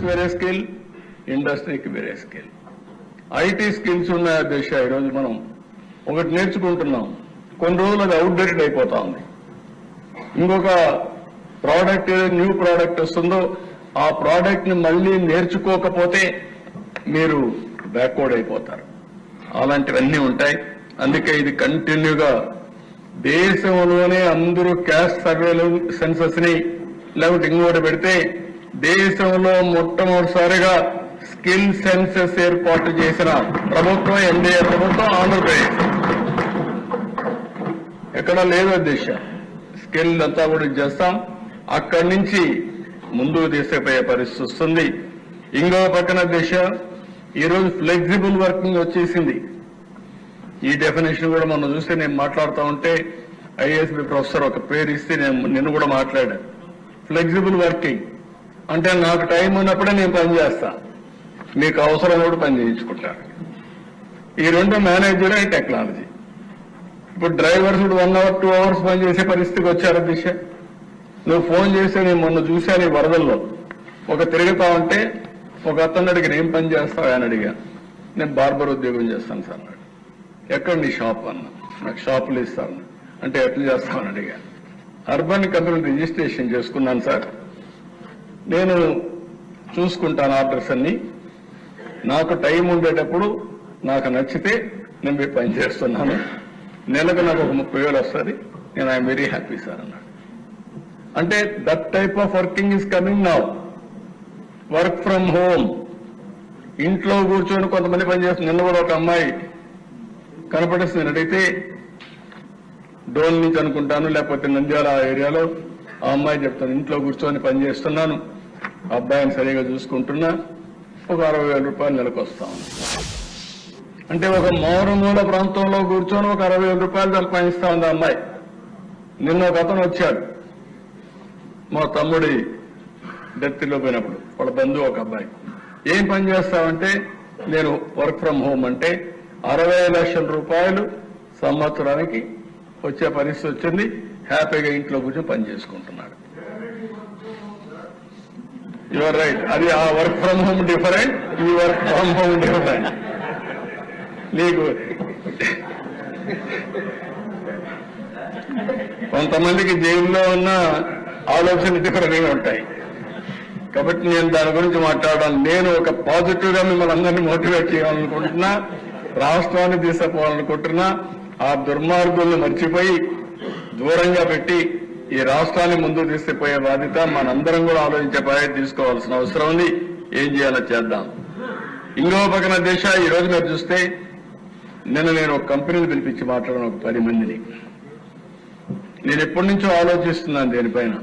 Students వేరే skill ఇండస్ట్రీకి వేరే స్కిల్. ఐటీ స్కిల్స్ ఉన్న దిశ? ఈరోజు మనం ఒకటి నేర్చుకుంటున్నాం. కొన్ని రోజులు అది అవుట్డేటెడ్ అయిపోతా ఉంది ఇంకొక ప్రోడక్ట్ ఏదో న్యూ ప్రోడక్ట్ వస్తుందో ఆ ప్రోడక్ట్ని మళ్ళీ నేర్చుకోకపోతే మీరు బ్యాక్వర్డ్ అయిపోతారు. అలాంటివన్నీ ఉంటాయి. అందుకే ఇది కంటిన్యూగా దేశంలోనే అందరూ క్యాస్ట్ సర్వేలు సెన్సస్ని లేకపోతే ఇంకోటి పెడితే దేశంలో మొట్టమొదటిసారిగా స్కిల్ సెన్సెస్ ఏర్పాటు చేసిన ప్రభుత్వం ఎన్డీఏ ప్రభుత్వం ఆంధ్రప్రదేశ్. ఎక్కడ లేదు దిశ స్కిల్ అంతా కూడా చేస్తాం. అక్కడి నుంచి ముందుకు తీసుకుపోయే పరిస్థితి వస్తుంది. ఇంకో పక్కన దిశ ఈరోజు ఫ్లెక్సిబుల్ వర్కింగ్ వచ్చేసింది. ఈ డెఫినేషన్ కూడా మనం చూస్తే నేను మాట్లాడుతూ ఉంటే ఐఎస్బి ప్రొఫెసర్ ఒక పేరు ఇస్తే నేను నిన్ను కూడా మాట్లాడాను ఫ్లెక్సిబుల్ వర్కింగ్. అంటే నాకు టైం ఉన్నప్పుడే నేను పని చేస్తా. మీకు అవసరం కూడా పని చేయించుకుంటాను ఈ రెండు మేనేజర్ అండ్ టెక్నాలజీ ఇప్పుడు drivers one hour two hours పని చేసే పరిస్థితికి వచ్చారు దిశ నువ్వు ఫోన్ చేస్తే నేను మొన్న చూశాను ఈ వరదల్లో. ఒక తిరుగుతా ఉంటే ఒక అతను అడిగిన ఏం పని చేస్తావు? అని అడిగా. నేను బార్బర్ ఉద్యోగం చేస్తాను సార్ అన్నాడు. ఎక్కడ నీ షాప్ అన్న? నాకు షాపులు ఇస్తాను అంటే ఎట్లా చేస్తామని అడిగా. అర్బన్ కంపెనీ రిజిస్ట్రేషన్ చేసుకున్నాను సార్. నేను చూసుకుంటాను ఆర్డర్స్ అన్ని. నాకు టైం ఉండేటప్పుడు నాకు నచ్చితే నేను మీ పని చేస్తున్నాను. నెలకు నాకు ఒక ముప్పై వేలు వస్తుంది. నేను ఐఎమ్ వెరీ హ్యాపీ సార్ అన్నాడు. అంటే that type of working is coming now. Work from home. ఇంట్లో కూర్చొని కొంతమంది పని చేస్తుంది నిన్న కూడా ఒక అమ్మాయి కనపడిస్తుంది డోల్ అడిగితే నుంచి అనుకుంటాను లేకపోతే నంద్యాల ఆ ఏరియాలో ఆ అమ్మాయి చెప్తాను ఇంట్లో కూర్చొని పని చేస్తున్నాను. అబ్బాయిని సరిగా చూసుకుంటున్నా ఒక అరవై వేల రూపాయలు నెలకు అంటే ఒక మౌరమూల ప్రాంతంలో కూర్చొని ఒక అరవై వేల రూపాయలు సంపాదిస్తా ఉంది ఆ అమ్మాయి. నిన్న ఒక అతను వచ్చాడు. మా తమ్ముడి డెత్లో పోయినప్పుడు వాళ్ళ బంధువు ఒక అబ్బాయి. ఏం పని చేస్తామంటే నేను వర్క్ ఫ్రం హోమ్ అంటే అరవై లక్షల రూపాయలు సంవత్సరానికి వచ్చే పరిస్థితి వచ్చింది. హ్యాపీగా ఇంట్లో కూర్చొని పని చేసుకుంటున్నాడు. యువర్ రైట్ అది ఆ వర్క్ ఫ్రమ్ హోమ్ డిఫరెంట్ ఈ వర్క్ ఫ్రమ్ హోమ్ డిఫరెంట్ నీకు కొంతమందికి జైల్లో ఉన్న ఆలోచన డిఫరెంట్గా ఉంటాయి. కాబట్టి నేను దాని గురించి మాట్లాడడం నేను ఒక పాజిటివ్గా మిమ్మల్ని అందరినీ మోటివేట్ చేయాలనుకుంటున్నా రాష్ట్రాన్ని తీసుకుపోవాలనుకుంటున్నా ఆ దుర్మార్గుల్ని మర్చిపోయి దూరంగా పెట్టి ఈ రాష్ట్రాన్ని ముందుకు తీసుకుపోయే బాధ్యత మనందరం కూడా ఆలోచించే బాధ్యత తీసుకోవాల్సిన అవసరం ఉంది. ఏం చేయాలో చేద్దాం. ఇంకో పక్కన దేశ ఈ రోజు మీరు చూస్తే నిన్న నేను ఒక కంపెనీని పిలిపించి మాట్లాడిన ఒక పది మందిని. నేను ఎప్పటి నుంచో ఆలోచిస్తున్నాను దీనిపైన.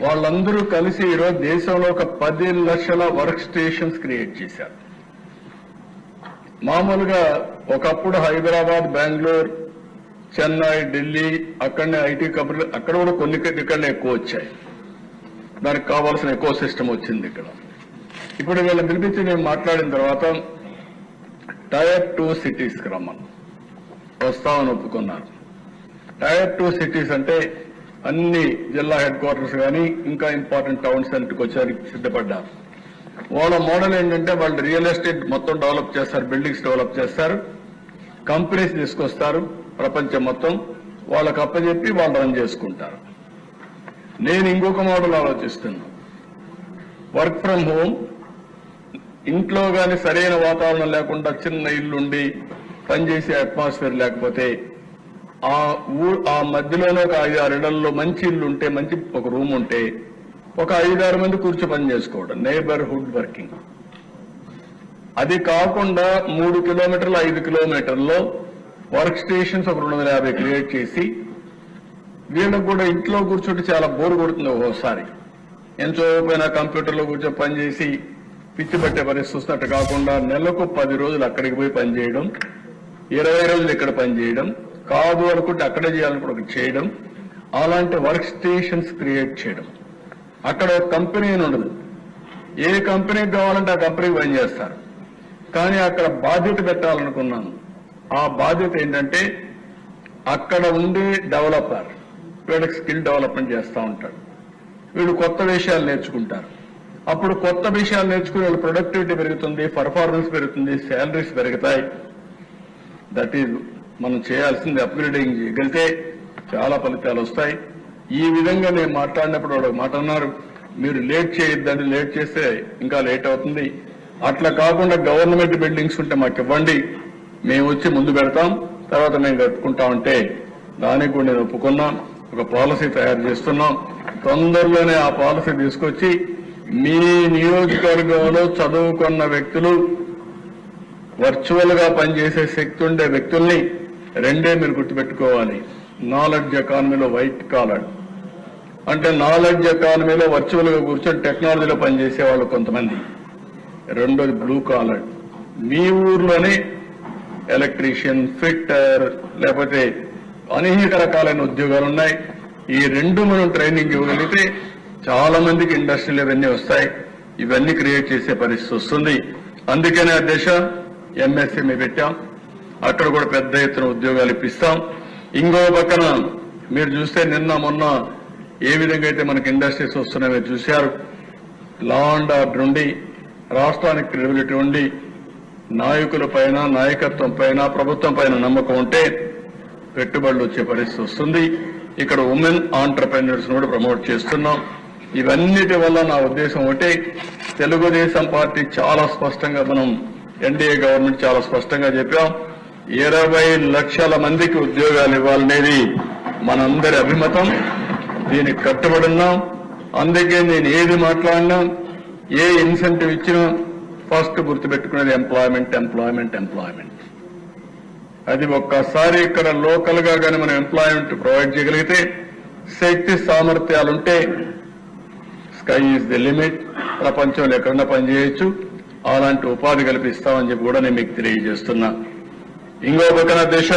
వాళ్ళందరూ కలిసి ఈరోజు దేశంలో ఒక పది లక్షల వర్క్ స్టేషన్స్ క్రియేట్ చేశారు. మామూలుగా ఒకప్పుడు హైదరాబాద్ బెంగళూరు చెన్నై ఢిల్లీ అక్కడనే ఐటీ కంపెనీలు అక్కడ కూడా కొన్ని ఇక్కడనే ఎక్కువ వచ్చాయి. దానికి కావాల్సిన ఎక్కువ సిస్టమ్ వచ్చింది ఇక్కడ. ఇప్పుడు వీళ్ళని పిలిపించి నేను మాట్లాడిన తర్వాత టైర్ టూ సిటీస్కి రమ్మను. వస్తామని ఒప్పుకున్నారు. టైర్ టూ సిటీస్ అంటే అన్ని జిల్లా హెడ్ క్వార్టర్స్ కానీ ఇంకా ఇంపార్టెంట్ టౌన్స్ అన్నిటికి వచ్చేసరికి సిద్ధపడ్డారు. వాళ్ళ మోడల్ ఏంటంటే వాళ్ళు రియల్ ఎస్టేట్ మొత్తం డెవలప్ చేస్తారు బిల్డింగ్స్ డెవలప్ చేస్తారు కంపెనీస్ తీసుకొస్తారు ప్రపంచం మొత్తం వాళ్ళకి అప్పచెప్పి వాళ్ళు రన్ చేసుకుంటారు. నేను ఇంకొక మోడల్ ఆలోచిస్తున్నా. వర్క్ ఫ్రం హోమ్ ఇంట్లో కానీ సరైన వాతావరణం లేకుండా చిన్న ఇల్లుండి పనిచేసే అట్మాస్ఫియర్ లేకపోతే ఆ ఊ ఆ మధ్యలోనే ఒక ఐదు ఆరు ఇళ్ళలో మంచి ఇల్లు ఉంటే మంచి ఒక రూమ్ ఉంటే ఒక ఐదారు మంది కూర్చో పని చేసుకోవడం నైబర్హుడ్ వర్కింగ్ అది కాకుండా మూడు కిలోమీటర్లు ఐదు కిలోమీటర్లో వర్క్ స్టేషన్స్ ఒక రెండు వందల యాభై క్రియేట్ చేసి వీళ్ళకు కూడా ఇంట్లో కూర్చుంటే చాలా బోర్ కొడుతుంది ఒక్కోసారి. ఎంతోపోయినా కంప్యూటర్లో కూర్చొని పనిచేసి పిచ్చి పట్టే పరిస్థితి వస్తున్నట్టు కాకుండా నెలకు పది రోజులు అక్కడికి పోయి పనిచేయడం ఇరవై రోజులు ఇక్కడ పనిచేయడం కాదు అనుకుంటే అక్కడే చేయాలనుకుంటే ఒకటి చేయడం అలాంటి వర్క్ స్టేషన్స్ క్రియేట్ చేయడం. అక్కడ ఒక కంపెనీ అని ఉండదు. ఏ కంపెనీకి కావాలంటే ఆ కంపెనీకి పని చేస్తారు. కానీ అక్కడ బాధ్యత పెట్టాలనుకున్నాను. ఆ బాధ్యత ఏంటంటే అక్కడ ఉండే డెవలపర్ వీళ్ళకి స్కిల్ డెవలప్మెంట్ చేస్తూ ఉంటాడు. వీళ్ళు కొత్త విషయాలు నేర్చుకుంటారు. అప్పుడు కొత్త విషయాలు నేర్చుకునే వాళ్ళ ప్రొడక్టివిటీ పెరుగుతుంది పర్ఫార్మెన్స్ పెరుగుతుంది శాలరీస్ పెరుగుతాయి. దట్ ఈజ్ మనం చేయాల్సింది అప్గ్రేడింగ్ చేయగలిగితే చాలా ఫలితాలు వస్తాయి. ఈ విధంగా నేను మాట్లాడినప్పుడు వాడు మాట అన్నారు మీరు లేట్ చేయొద్దండి లేట్ చేస్తే ఇంకా లేట్ అవుతుంది. అట్లా కాకుండా గవర్నమెంట్ బిల్డింగ్స్ ఉంటే మాకు ఇవ్వండి మేము వచ్చి ముందు పెడతాం తర్వాత మేము కట్టుకుంటామంటే దానికి కూడా నేను ఒప్పుకున్నాం ఒక పాలసీ తయారు చేస్తున్నాం. తొందరలోనే ఆ పాలసీ తీసుకొచ్చి మీ నియోజకవర్గంలో చదువుకున్న వ్యక్తులు వర్చువల్గా పనిచేసే శక్తి ఉండే వ్యక్తుల్ని రెండే మీరు గుర్తుపెట్టుకోవాలి. నాలెడ్జ్ ఎకానమీలో వైట్ కాలర్. అంటే నాలెడ్జ్ ఎకానమీలో వర్చువల్గా కూర్చొని టెక్నాలజీలో పనిచేసే వాళ్ళు కొంతమంది. రెండోది బ్లూ కాలర్. మీ ఊర్లోనే ఎలక్ట్రీషియన్ ఫిట్టర్ లేకపోతే అనేక రకాలైన ఉద్యోగాలు ఉన్నాయి ఈ రెండు మనం ట్రైనింగ్ ఇవ్వగలిగితే చాలా మందికి ఇండస్ట్రీలు ఇవన్నీ వస్తాయి. ఇవన్నీ క్రియేట్ చేసే పరిస్థితి వస్తుంది. అందుకనే ఆ దేశ ఎంఎస్ఎంఈ పెట్టాం. అక్కడ కూడా పెద్ద ఎత్తున ఉద్యోగాలు ఇప్పిస్తాం. ఇంకో పక్కన మీరు చూస్తే నిన్న మొన్న ఏ విధంగా అయితే మనకి ఇండస్ట్రీస్ వస్తున్నాయో చూశారు. లా అండ్ ఆర్డర్ ఉండి రాష్ట్రానికి క్రెడిబిలిటీ ఉండి నాయకుల పైన నాయకత్వం పైన ప్రభుత్వం పైన నమ్మకం ఉంటే పెట్టుబడులు వచ్చే పరిస్థితి వస్తుంది. ఇక్కడ ఉమెన్ ఆంటర్ప్రెన్యూర్స్ కూడా ప్రమోట్ చేస్తున్నాం. ఇవన్నిటి వల్ల నా ఉద్దేశం ఒకటి తెలుగుదేశం పార్టీ చాలా స్పష్టంగా మనం ఎన్డీఏ గవర్నమెంట్ చాలా స్పష్టంగా చెప్పాం. ఇరవై లక్షల మందికి ఉద్యోగాలు ఇవ్వాలనేది మనందరి అభిమతం. దీనికి కట్టుబడి ఉన్నాం. అందుకే నేను ఏది మాట్లాడినా ఏ ఇన్సెంటివ్ ఇచ్చినా ఫస్ట్ గుర్తుపెట్టుకునేది ఎంప్లాయ్మెంట్ ఎంప్లాయ్మెంట్ ఎంప్లాయ్మెంట్ అది ఒక్కసారి ఇక్కడ లోకల్గా కానీ మనం ఎంప్లాయ్మెంట్ ప్రొవైడ్ చేయగలిగితే శక్తి సామర్థ్యాలుంటే స్కై ఈజ్ ది లిమిట్ ప్రపంచంలో ఎక్కడన్నా పనిచేయొచ్చు. అలాంటి ఉపాధి కల్పిస్తామని చెప్పి కూడా నేను మీకు తెలియజేస్తున్నా. ఇంకో పక్కన దేశ.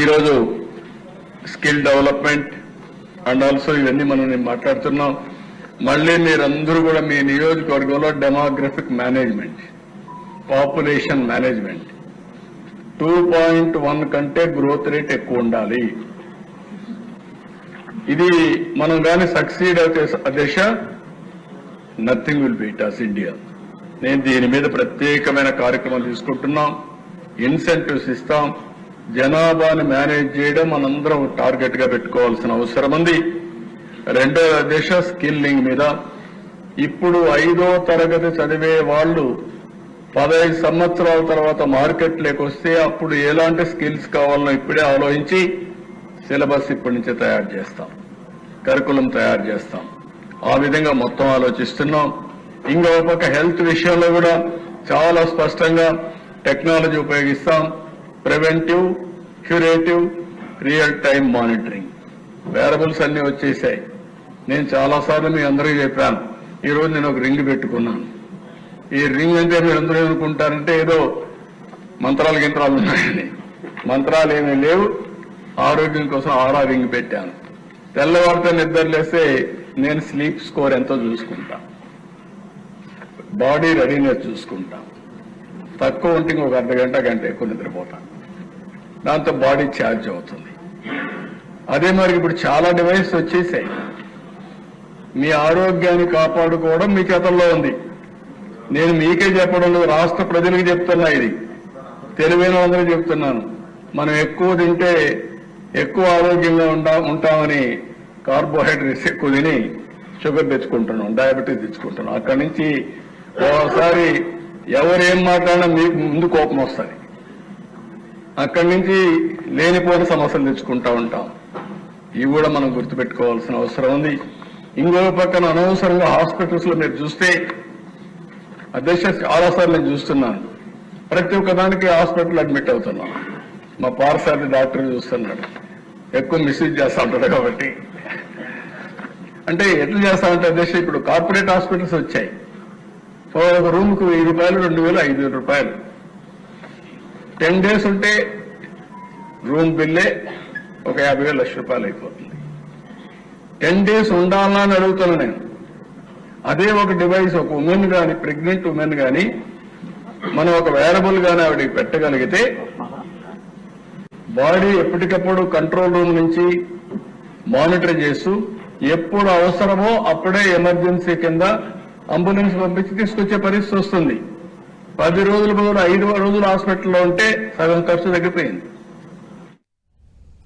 ఈరోజు స్కిల్ డెవలప్మెంట్ అండ్ ఆల్సో ఇవన్నీ మనం నేను మాట్లాడుతున్నాం. మళ్ళీ మీరందరూ కూడా మీ నియోజకవర్గంలో demographic management population management two point one కంటే గ్రోత్ రేట్ ఎక్కువ ఉండాలి. ఇది మనం కానీ సక్సీడ్ అయితే దిశ nothing will beat us India నేను దీని మీద ప్రత్యేకమైన కార్యక్రమాలు తీసుకుంటున్నాం. ఇన్సెంటివ్స్ ఇస్తాం. జనాభాని మేనేజ్ చేయడం మనందరం టార్గెట్గా పెట్టుకోవాల్సిన అవసరం ఉంది. రెండో దశ స్కిల్లింగ్ మీద. ఇప్పుడు ఐదో తరగతి చదివే వాళ్ళు పదహైదు సంవత్సరాల తర్వాత మార్కెట్లోకి వస్తే అప్పుడు ఎలాంటి స్కిల్స్ కావాలనో ఇప్పుడే ఆలోచించి సిలబస్ ఇప్పటి నుంచే తయారు చేస్తాం. కరికులం తయారు చేస్తాం. ఆ విధంగా మొత్తం ఆలోచిస్తున్నాం. ఇంకో పక్క హెల్త్ విషయంలో కూడా చాలా స్పష్టంగా టెక్నాలజీ ఉపయోగిస్తాం. Preventive curative real time monitoring. Wearables అన్ని వచ్చేసాయి. నేను చాలాసార్లు మీ అందరికీ చెప్పాను. ఈరోజు నేను ఒక రింగ్ పెట్టుకున్నాను. ఈ రింగ్ అంటే మీరు అందరూ ఏమనుకుంటారంటే ఏదో మంత్రాలు గింత్రాలు ఉన్నాయని మంత్రాలు ఏమీ లేవు. ఆరోగ్యం కోసం ఆరా రింగ్ పెట్టాను. తెల్లవారితో నిద్రలేస్తే నేను స్లీప్ స్కోర్ ఎంతో చూసుకుంటా. బాడీ రెడీనెస్ చూసుకుంటా. తక్కువ ఉంటే ఒక అర్ధ గంట గంట ఎక్కువ నిద్రపోతాను దాంతో బాడీ ఛార్జ్ అవుతుంది. అదే మరి ఇప్పుడు చాలా డివైస్ వచ్చేసాయి. మీ ఆరోగ్యాన్ని కాపాడుకోవడం మీ చేతల్లో ఉంది. నేను మీకే చెప్పడం రాష్ట్ర ప్రజలకు చెప్తున్నా ఇది. తెలివైన అందరూ చెప్తున్నాను. మనం ఎక్కువ తింటే ఎక్కువ ఆరోగ్యంగా ఉంటా ఉంటామని కార్బోహైడ్రేట్స్ ఎక్కువ తిని షుగర్ తెచ్చుకుంటున్నాం డయాబెటీస్ తెచ్చుకుంటున్నాం. అక్కడి నుంచి ఒకసారి ఎవరు ఏం మాట్లాడినా మీకు ముందు కోపం వస్తుంది. అక్కడి నుంచి లేనిపోని సమస్యలు తెచ్చుకుంటా ఉంటాం. ఇవి కూడా మనం గుర్తుపెట్టుకోవాల్సిన అవసరం ఉంది. ఇంకో పక్కన అనవసరంగా హాస్పిటల్స్లో మీరు చూస్తే అధ్యక్ష చాలాసార్లు నేను చూస్తున్నాను. ప్రతి ఒక్క దానికి హాస్పిటల్ అడ్మిట్ అవుతున్నాను మా పారసారి డాక్టర్ చూస్తున్నాడు. ఎక్కువ మిస్యూజ్ చేస్తా ఉంటాడు కాబట్టి. అంటే ఎట్లా చేస్తా ఉంటే అధ్యక్ష ఇప్పుడు కార్పొరేట్ హాస్పిటల్స్ వచ్చాయి. ఒక రూమ్కు వెయ్యి రూపాయలు రెండు వేలు ఐదు వేల రూపాయలు. టెన్ డేస్ ఉంటే రూమ్ బిల్లే ఒక యాభై వేలు లక్ష రూపాయలు అయిపోతుంది. టెన్ డేస్ ఉండాలా అని అడుగుతున్నా నేను. అదే ఒక డివైస్ ఒక ఉమెన్ కానీ ప్రెగ్నెంట్ ఉమెన్ కానీ మనం ఒక వేరబుల్ కానీ ఆవిడకి పెట్టగలిగితే బాడీ ఎప్పటికప్పుడు కంట్రోల్ రూమ్ నుంచి మానిటర్ చేస్తూ ఎప్పుడు అవసరమో అప్పుడే ఎమర్జెన్సీ కింద అంబులెన్స్ పంపించి తీసుకొచ్చే పరిస్థితి వస్తుంది. పది రోజుల బదులు ఐదు రోజులు హాస్పిటల్లో ఉంటే సగం ఖర్చు తగ్గిపోయింది.